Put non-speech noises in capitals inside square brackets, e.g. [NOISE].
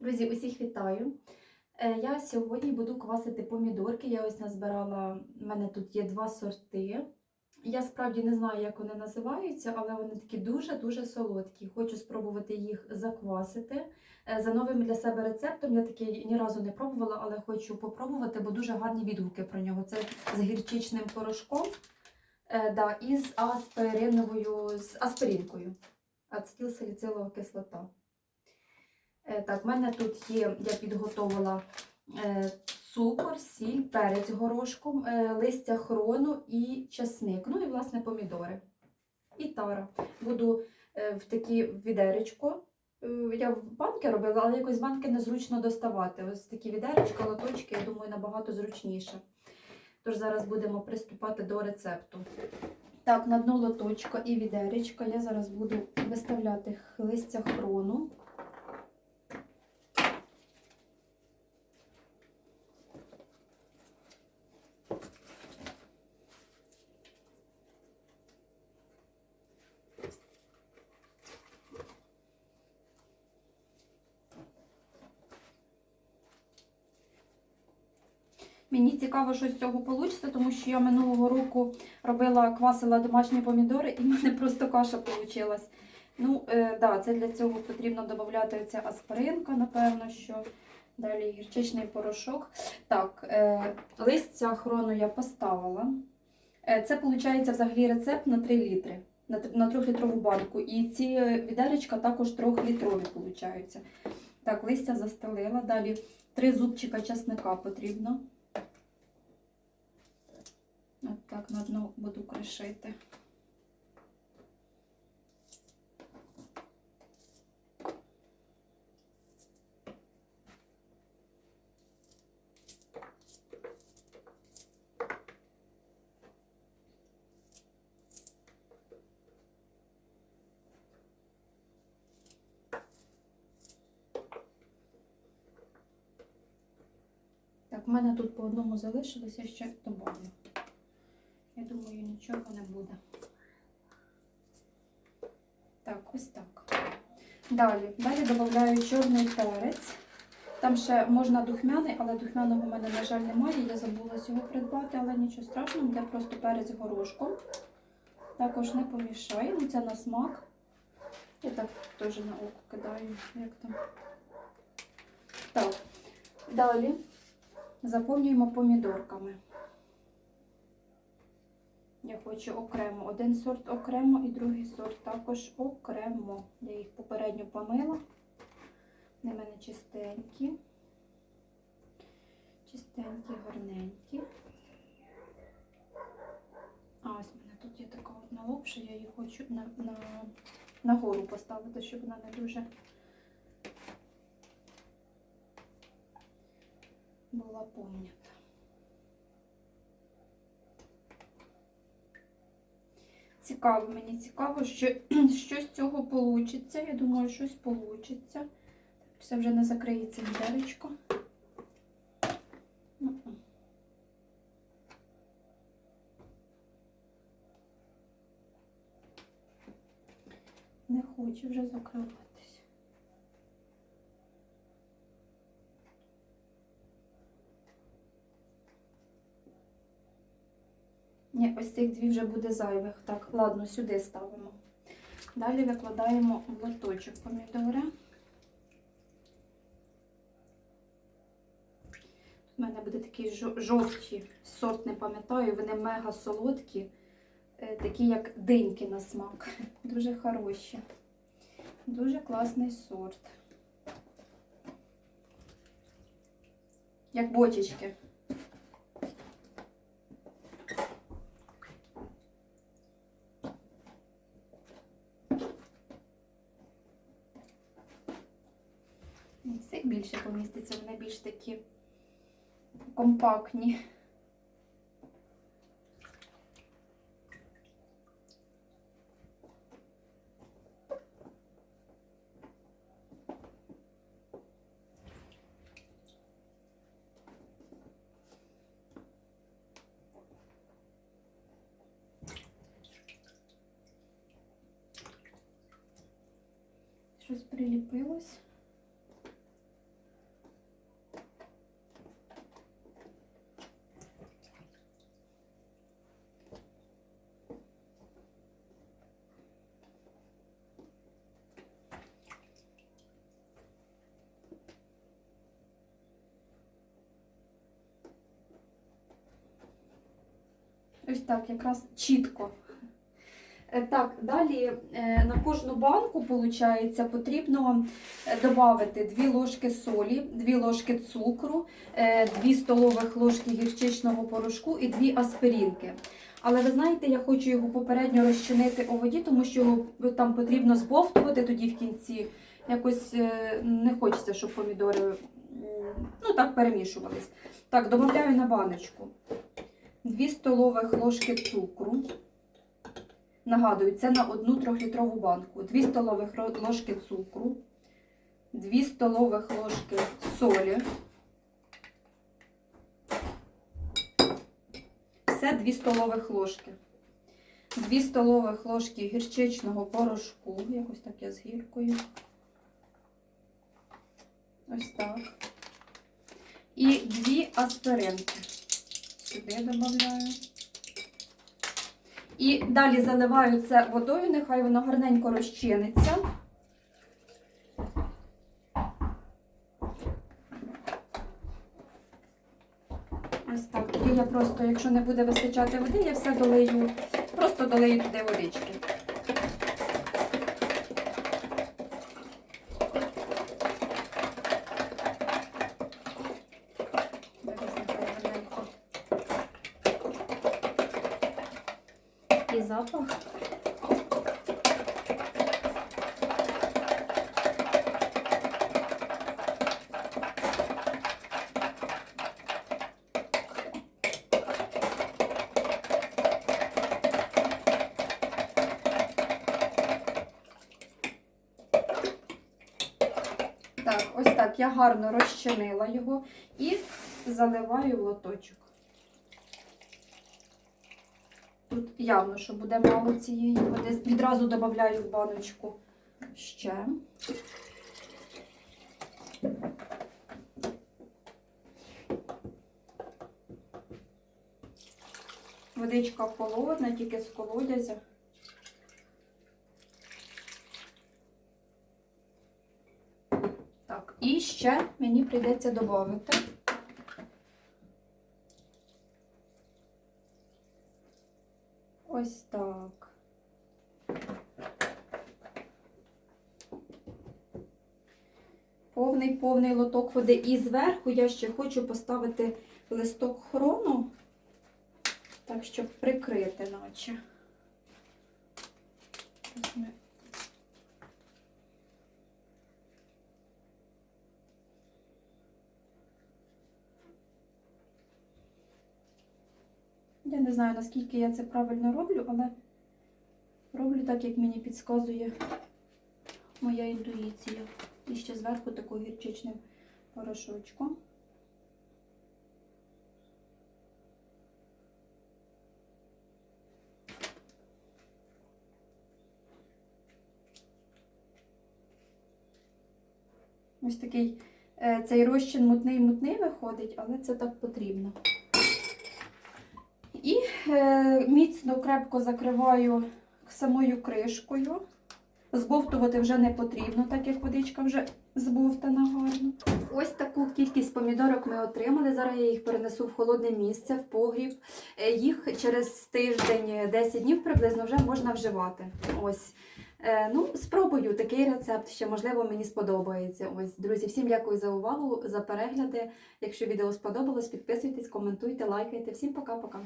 Друзі, усіх вітаю. Е, Я сьогодні буду квасити помідорки. Я ось назбирала, в мене тут є два сорти. Я справді не знаю, як вони називаються, але вони такі дуже-дуже солодкі. Хочу спробувати їх заквасити. Е, За новим для себе рецептом я такий ні разу не пробувала, але хочу попробувати, бо дуже гарні відгуки про нього. Це з гірчичним порошком е, да, і з аспириновою, з аспиринкою. Ацетилсаліцилова кислота. Е, Так, в мене тут є, я підготовила е, цукор, сіль, перець горошком, е, листя хрону і часник. Ну і, власне, помідори. І тара. Буду в такі відеречко. Я банки робила, але якось банки незручно доставати. Ось такі відеречка, лоточки, я думаю, набагато зручніше. Тож зараз будемо приступати до рецепту. Так, на дно лоточка і відеречка я зараз буду виставляти листя хрону. Мені цікаво, що з цього вийде, тому що я минулого року робила, квасила домашні помідори, і в мене просто каша вийшла. Ну, е, да, це для цього потрібно додати оця аспиринка, напевно, що. Далі гірчичний порошок. Так, е, листя хрону я поставила. Е, це, виходить, взагалі рецепт на 3 літри, на, на 3-літрову банку. І ці е, відеречка також 3-літрові, виходить. Так, листя застелила. Далі 3 зубчика чесника потрібно. Так на дно буду кришити. Так, в мене тут по одному залишилося ще добавлю. Я думаю, нічого не буде. Так, ось так. Далі. Далі додаю чорний перець. Там ще можна духмяний, але духмяного в мене, на жаль, немає. Я забула його придбати, але нічого страшного, де просто перець горошком. Також не помішаю, ну це на смак. Я так теж на око кидаю, як там. Так, далі заповнюємо помідорками. Я хочу окремо. Один сорт окремо і другий сорт також окремо. Я їх попередньо помила. Вони в мене чистенькі. Чистенькі, гарненькі. А ось в мене тут є така одна лапша, я її хочу на, на, нагору поставити, щоб вона не дуже була помнята. Цікаво, мені цікаво, що, [CLEARS THROAT] що з цього вийде. Я думаю, щось вийде. Це вже не закриється відеречко. Не хочу вже закриватися. Ні, ось цих дві вже буде зайвих. Так, ладно, сюди ставимо. Далі викладаємо в лоточок помідори. У мене буде такі жо- жовті, сорт не пам'ятаю, вони мега солодкі, е, такі як диньки на смак. [LAUGHS] Дуже хороші. Дуже класний сорт. Як бочечки. Цих більше поміститься, вони більш такі компактні. Щось приліпилось. Ось так, якраз чітко. Е, Так, далі е, на кожну банку, виходить, потрібно додати 2 ложки солі, 2 ложки цукру, 2 столових ложки гірчичного порошку і 2 аспиринки. Але ви знаєте, я хочу його попередньо розчинити у воді, тому що його там потрібно збовтувати тоді в кінці. Якось е, не хочеться, щоб помідори ну, так перемішувались. Так, додаю на баночку 2 столових ложки цукру. Нагадую, це на одну трьохлітрову банку. 2 столових ложки цукру, 2 столових ложки солі. Все 2 столових ложки. 2 столових ложки гірчичного порошку. Якось так я з гіркою. Ось так. І 2 аспиринки. Сюди додаю. І далі заливаю це водою, нехай воно гарненько розчиниться. Ось так. Тоді я просто, якщо не буде вистачати води, я все долию, просто долию туди водички. Зараз нехай гарненько. І запах. Так, ось так я гарно розчинила його і заливаю лоточок. Тут явно, що буде мало цієї води. Відразу додаю в баночку ще. Водичка холодна, тільки з колодязя. Так, і ще мені прийдеться додати. Ось так. Повний повний лоток води. І зверху я ще хочу поставити листок хрону, так, щоб прикрити, наче. Я не знаю, наскільки я це правильно роблю, але роблю так, як мені підказує моя інтуїція. Ще зверху таку гірчичним порошочком. Ось такий е, цей розчин мутний-мутний виходить, але це так потрібно. І е, міцно крепко закриваю самою кришкою. Збовтувати вже не потрібно, так як водичка вже збовтана гарно. Ось таку кількість помідорок ми отримали. Зараз я їх перенесу в холодне місце, в погріб. Е, Їх через тиждень, 10 днів приблизно вже можна вживати. Ось. Е, Ну, спробую такий рецепт, ще можливо мені сподобається. Ось, друзі, всім дякую за увагу, за перегляди. Якщо відео сподобалось, підписуйтесь, коментуйте, лайкайте. Всім пока-пока.